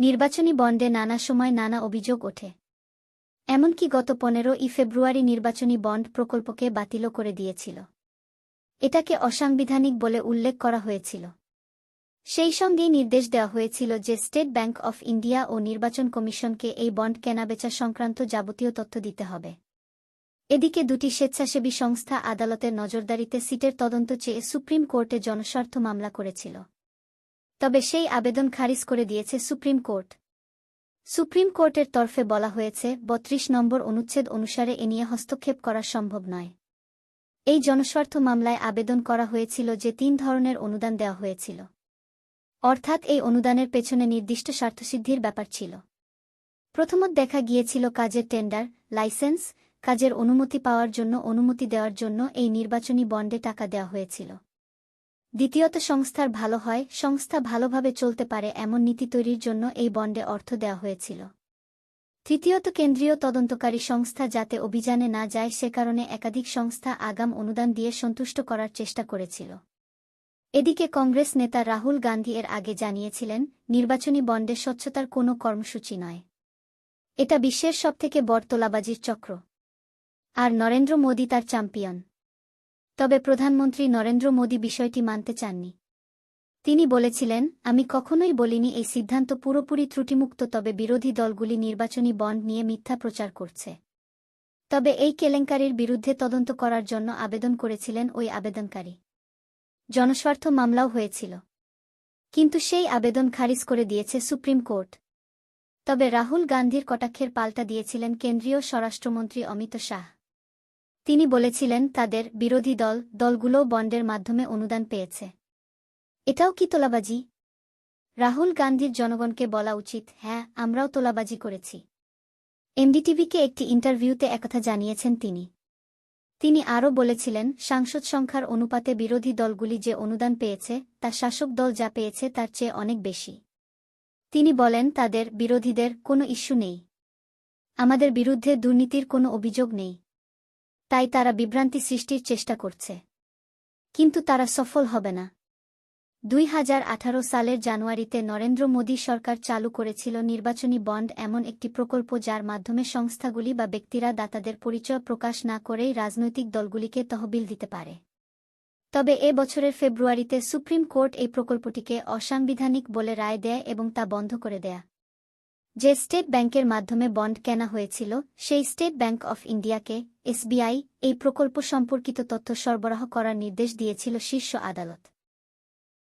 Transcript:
নির্বাচনী বন্ডে নানা সময় নানা অভিযোগ ওঠে। এমনকি গত পনেরো ই ফেব্রুয়ারি নির্বাচনী বন্ড প্রকল্পকে বাতিলও করে দিয়েছিল। এটাকে অসাংবিধানিক বলে উল্লেখ করা হয়েছিল। সেই সঙ্গেই নির্দেশ দেওয়া হয়েছিল যে স্টেট ব্যাংক অফ ইন্ডিয়া ও নির্বাচন কমিশনকে এই বন্ড কেনাবেচা সংক্রান্ত যাবতীয় তথ্য দিতে হবে। এদিকে দুটি স্বেচ্ছাসেবী সংস্থা আদালতের নজরদারিতে সিটের তদন্ত চেয়ে সুপ্রিম কোর্টে জনস্বার্থ মামলা করেছিল। তবে সেই আবেদন খারিজ করে দিয়েছে সুপ্রিম কোর্ট। সুপ্রিম কোর্টের তরফে বলা হয়েছে, বত্রিশ নম্বর অনুচ্ছেদ অনুসারে এ নিয়ে হস্তক্ষেপ করা সম্ভব নয়। এই জনস্বার্থ মামলায় আবেদন করা হয়েছিল যে তিন ধরনের অনুদান দেওয়া হয়েছিল। অর্থাৎ এই অনুদানের পেছনে নির্দিষ্ট স্বার্থসিদ্ধির ব্যাপার ছিল। প্রথমত দেখা গিয়েছিল কাজের টেন্ডার, লাইসেন্স, কাজের অনুমতি পাওয়ার জন্য, অনুমতি দেওয়ার জন্য এই নির্বাচনী বন্ডে টাকা দেওয়া হয়েছিল। দ্বিতীয়ত, সংস্থার ভালো হয়, সংস্থা ভালোভাবে চলতে পারে এমন নীতি তৈরির জন্য এই বন্ডে অর্থ দেওয়া হয়েছিল। তৃতীয়ত, কেন্দ্রীয় তদন্তকারী সংস্থা যাতে অভিযানে না যায় সে কারণে একাধিক সংস্থা আগাম অনুদান দিয়ে সন্তুষ্ট করার চেষ্টা করেছিল। এদিকে, কংগ্রেস নেতা রাহুল গান্ধী এর আগে জানিয়েছিলেন, নির্বাচনী বন্ডে স্বচ্ছতার কোনো কর্মসূচি নয়। এটা বিশ্বের সবথেকে বড় তোলাবাজির চক্র। আর নরেন্দ্র মোদী তার চ্যাম্পিয়ন তবে প্রধানমন্ত্রী নরেন্দ্র মোদী বিষয়টি মানতে চাননি। তিনি বলেছিলেন, আমি কখনোই বলিনি এই সিদ্ধান্ত পুরোপুরি ত্রুটিমুক্ত, তবে বিরোধী দলগুলি নির্বাচনী বন্ড নিয়ে মিথ্যা প্রচার করছে। তবে এই কেলেঙ্কারির বিরুদ্ধে তদন্ত করার জন্য আবেদন করেছিলেন ওই আবেদনকারী। জনস্বার্থ মামলাও হয়েছিল। কিন্তু সেই আবেদন খারিজ করে দিয়েছে সুপ্রিম কোর্ট। তবে রাহুল গান্ধীর কটাক্ষের পাল্টা দিয়েছিলেন কেন্দ্রীয় স্বরাষ্ট্রমন্ত্রী অমিত শাহ। তিনি বলেছিলেন, তাদের বিরোধী দল, দলগুলোও বন্ডের মাধ্যমে অনুদান পেয়েছে। এটাও কি তোলাবাজি? রাহুল গান্ধীর জনগণকে বলা উচিত হ্যাঁ আমরাও তোলাবাজি করেছি। এমডিটিভিকে একটি ইন্টারভিউতে একথা জানিয়েছেন তিনি। তিনি আরও বলেছিলেন, সাংসদ সংখ্যার অনুপাতে বিরোধী দলগুলি যে অনুদান পেয়েছে তা শাসক দল যা পেয়েছে, তার চেয়ে অনেক বেশি। তিনি বলেন, তাদের বিরোধীদের কোনো ইস্যু নেই। আমাদের বিরুদ্ধে দুর্নীতির কোনো অভিযোগ নেই। তাই তারা বিভ্রান্তি সৃষ্টির চেষ্টা করছে। কিন্তু তারা সফল হবে না। দুই হাজার আঠারো সালের জানুয়ারিতে নরেন্দ্র মোদী সরকার চালু করেছিল নির্বাচনী বন্ড এমন একটি প্রকল্প যার মাধ্যমে সংস্থাগুলি বা ব্যক্তিরা দাতাদের পরিচয় প্রকাশ না করেই রাজনৈতিক দলগুলিকে তহবিল দিতে পারে। তবে এ বছরের ফেব্রুয়ারিতে সুপ্রিম কোর্ট এই প্রকল্পটিকে অসাংবিধানিক বলে রায় দেয় এবং তা বন্ধ করে দেয়া। যে স্টেট ব্যাংকের মাধ্যমে বন্ড কেনা হয়েছিল, সেই স্টেট ব্যাংক অফ ইন্ডিয়াকে এসবিআই এই প্রকল্প সম্পর্কিত তথ্য সরবরাহ করার নির্দেশ দিয়েছিল শীর্ষ আদালত।